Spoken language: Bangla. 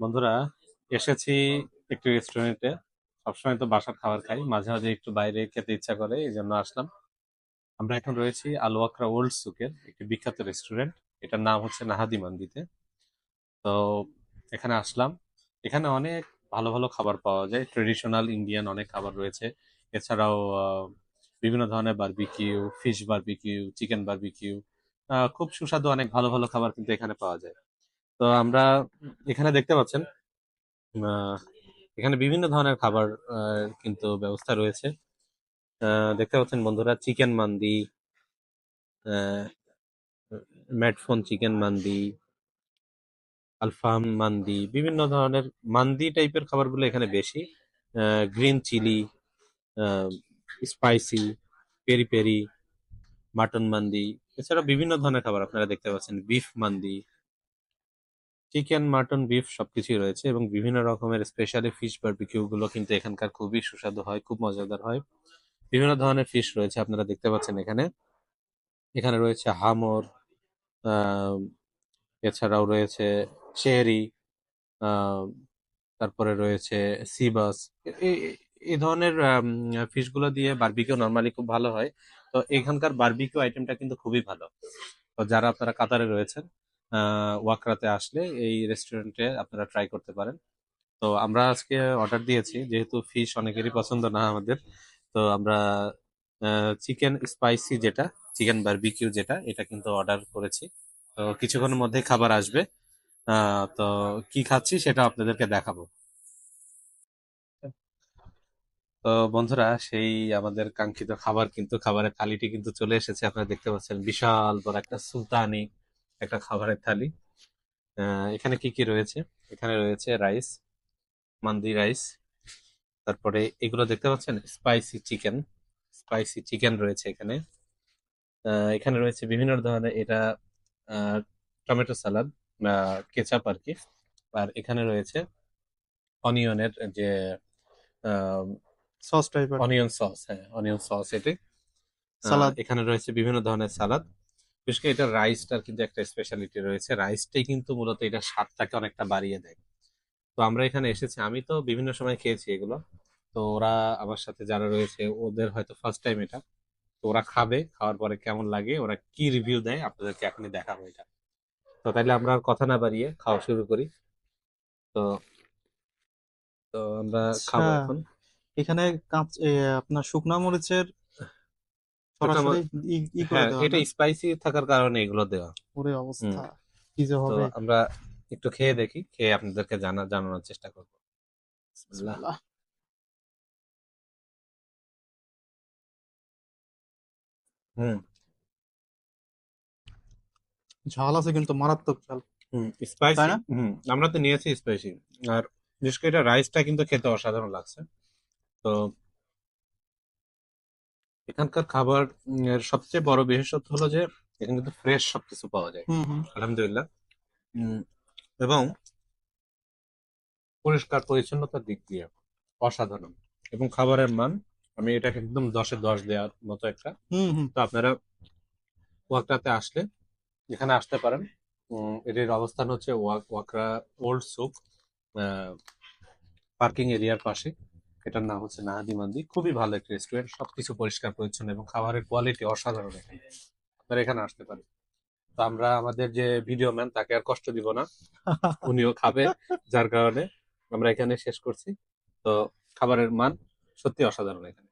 বন্ধুরা, এসেছি একটু রেস্টুরেন্টে সবসময় তো বাসার খাবার খাই, মাঝে মাঝে একটু বাইরে খেতে ইচ্ছা করে এই জন্য আসলাম। আমরা এখন রয়েছি আলু আলওয়াকরা ওল্ড সুকের একটি বিখ্যাত রেস্টুরেন্ট এটার নাম হচ্ছে নাহাদি মান্দিতে তো এখানে আসলাম। এখানে অনেক ভালো ভালো খাবার পাওয়া যায়। ট্রেডিশনাল ইন্ডিয়ান অনেক খাবার রয়েছে। এছাড়াও বিভিন্ন ধরনের barbecue fish barbecue chicken barbecue খুব সুস্বাদু অনেক ভালো ভালো খাবার কিন্তু এখানে পাওয়া যায়। তো আমরা এখানে দেখতে পাচ্ছেন এখানে বিভিন্ন ধরনের খাবার কিন্তু ব্যবস্থা রয়েছে। দেখতে পাচ্ছেন বন্ধুরা, চিকেন মান্দি ম্যাটফোন চিকেন মান্দি, আলফাম মান্দি, বিভিন্ন ধরনের মান্দি টাইপের খাবারগুলো এখানে বেশি। Green chilli spicy, peri peri, mutton mandi এছাড়া বিভিন্ন ধরনের খাবার আপনারা দেখতে পাচ্ছেন। Beef mandi chicken, mutton, beef সবকিছুই রয়েছে এবং বিভিন্ন রকমের স্পেশালি ফিশ বারবিকিউ গুলো কিন্তু এখানকার খুবই সুস্বাদু হয়, খুব মজাদার হয়। বিভিন্ন ধরনের ফিশ রয়েছে, আপনারা দেখতে পাচ্ছেন এখানে। এখানে রয়েছে হামর এছাড়াও রয়েছে চেরি তারপরে রয়েছে সিবাস এই ধরনের ফিশগুলো দিয়ে বারবিকিউ নর্মালি খুব ভালো হয়। তো এখানকার বারবিকিউ আইটেমটা কিন্তু খুবই ভালো। তো যারা আপনারা কাতারে রয়েছেন ওয়াকরাতে আসলে এই রেস্টুরেন্টে আপনারা ট্রাই করতে পারেন। তো আমরা আজকে অর্ডার দিয়েছি, যেহেতু ফিশ অনেকেরই পছন্দ না আমাদের। তো আমরা চিকেন স্পাইসি যেটা চিকেন বারবিকিউ যেটা, এটা কিন্তু অর্ডার করেছি। তো কিছুক্ষণের মধ্যে খাবার আসবে। তো কি খাচ্ছি সেটা আপনাদেরকে দেখাবো। তো বন্ধুরা, সেই আমাদের কাঙ্ক্ষিত খাবার কিন্তু, খাবারের থালিটি কিন্তু চলে এসেছে। আপনারা দেখতে পাচ্ছেন বিশাল বড় একটা সুলতানি। একটা খাবারের থালি। আহ, এখানে কি কি রয়েছে? এখানে রয়েছে রাইস মান্দি রাইস তারপরে এগুলো দেখতে পাচ্ছেন? স্পাইসি চিকেন স্পাইসি চিকেন রয়েছে এখানে। এখানে রয়েছে বিভিন্ন ধরনের এটা টমেটো সালাদ কেচাপ আর কি। আর এখানে রয়েছে অনিয়নের যে সস টাইপের অনিয়ন সস হ্যাঁ অনিয়ন সস এটি। সালাদ। এখানে রয়েছে বিভিন্ন ধরনের সালাদ। বিশেষ করে এটা রাইসটার কিন্তু একটা স্পেশালিটি রয়েছে। রাইসটাই কিন্তু মূলত এটা স্বাদটাকে অনেকটা বাড়িয়ে দেয়। তো আমরা এখানে এসেছি। আমি তো বিভিন্ন সময় খেয়েছি এগুলো। তো ওরা আমার সাথে যারা রয়েছে ওদের হয়তো ফার্স্ট টাইম এটা। তো ওরা খাবে খাওয়ার পরে কেমন লাগে ওরা কি রিভিউ দেয় আপনাদেরকে এখনই দেখাবো এটা। তো তাইলে আমরা আর কথা না বাড়িয়ে খাওয়া শুরু করি। তো তো আমরা খাব আচ্ছা। এখন। এখানে কাঁচ আপনার শুকনা মরিচের সরাসরি ই ই করে হ্যাঁ দেওয়া এটা স্পাইসি থাকার কারণে এগুলো দেওয়া। ওরে অবস্থা। কি যে হবে? আমরা একটু খেয়ে দেখি খেয়ে আপনাদেরকে জানা জানানোর চেষ্টা করব। বিসমিল্লাহ। বিসমিল্লাহ। হুম। ঝাল আছে কিন্তু মারাত্মক ঝাল। হুম স্পাইসি হুম আমরা তো নিয়েছি স্পাইসি আর বিশেষ করে এটা রাইসটা কিন্তু খেতে অসাধারণ লাগছে। তো এখানকার খাবার সবচেয়ে বড় বিশেষত্ব হলো যে এখানে কিন্তু ফ্রেশ সবকিছু পাওয়া যায়। হুম হুম। আলহামদুলিল্লাহ। উম, এবং পরিষ্কার পরিচ্ছন্নতার দিক দিয়ে অসাধারণ। এবং খাবারের মান আমি এটাকে একদম দশে দশ দেওয়ার মতো একটা। হুম হুম। তো আপনারা ওয়াকরাতে আসলে এখানে আসতে পারেন উম, এটির অবস্থান হচ্ছে Wak- Wakra old souq parking এরিয়ার পাশে। এটার নাম হচ্ছে নাহাদি মান্দি। খুবই ভালো একটা রেস্টুরেন্ট সবকিছু পরিষ্কার পরিচ্ছন্ন এবং খাবারের কোয়ালিটি অসাধারণ এখানে। আপনারা এখানে আসতে পারেন। তো আমরা আমাদের যে ভিডিও ম্যান তাকে আর কষ্ট দিব না। উনিও খাবে যার কারণে আমরা এখানে শেষ করছি। তো খাবারের মান সত্যি অসাধারণ এখানে।